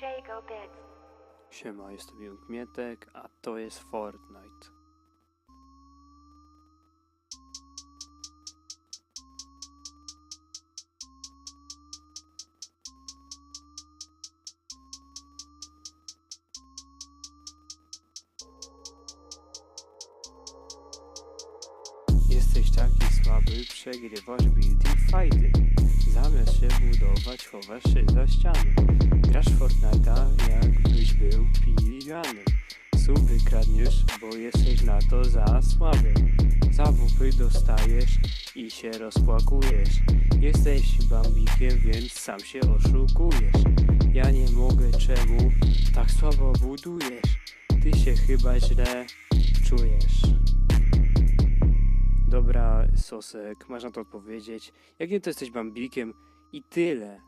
Jago Bits. Siema, jestem Jung Mietek, a to jest Fortnite. Jesteś taki słaby, przegrywasz building fighty. Zamiast się budować, chowasz się za ściany. Grasz Fortnite'a, jakbyś był pijany. Suby kradniesz, bo jesteś na to za słaby. Zawupy dostajesz i się rozpłakujesz. Jesteś bambikiem, więc sam się oszukujesz. Ja nie mogę, czemu tak słabo budujesz? Ty się chyba źle czujesz. Dobra, Sosek, masz na to odpowiedzieć. Jak nie, to jesteś bambikiem i tyle.